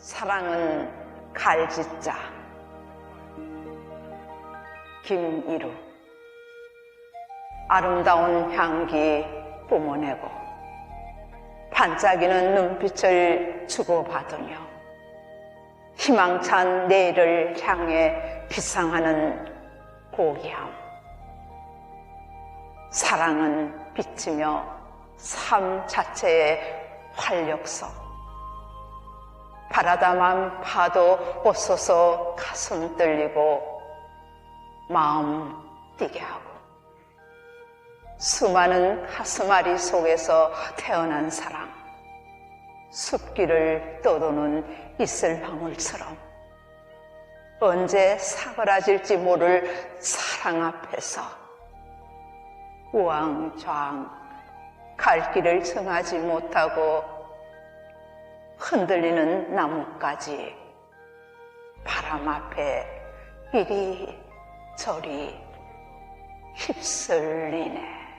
사랑은 갈짓자. 김이루 아름다운 향기 뿜어내고 반짝이는 눈빛을 주고받으며 희망찬 내일을 향해 비상하는 고귀함. 사랑은 비치며 삶 자체의 활력소 바라다만 봐도 옷소서 가슴 떨리고 마음 뛰게 하고 수많은 가슴앓이 속에서 태어난 사랑 숲길을 떠도는 이슬방울처럼 언제 사그라질지 모를 사랑 앞에서 우왕좌왕 갈 길을 정하지 못하고 흔들리는 나뭇가지 바람 앞에 이리 저리 휩쓸리네.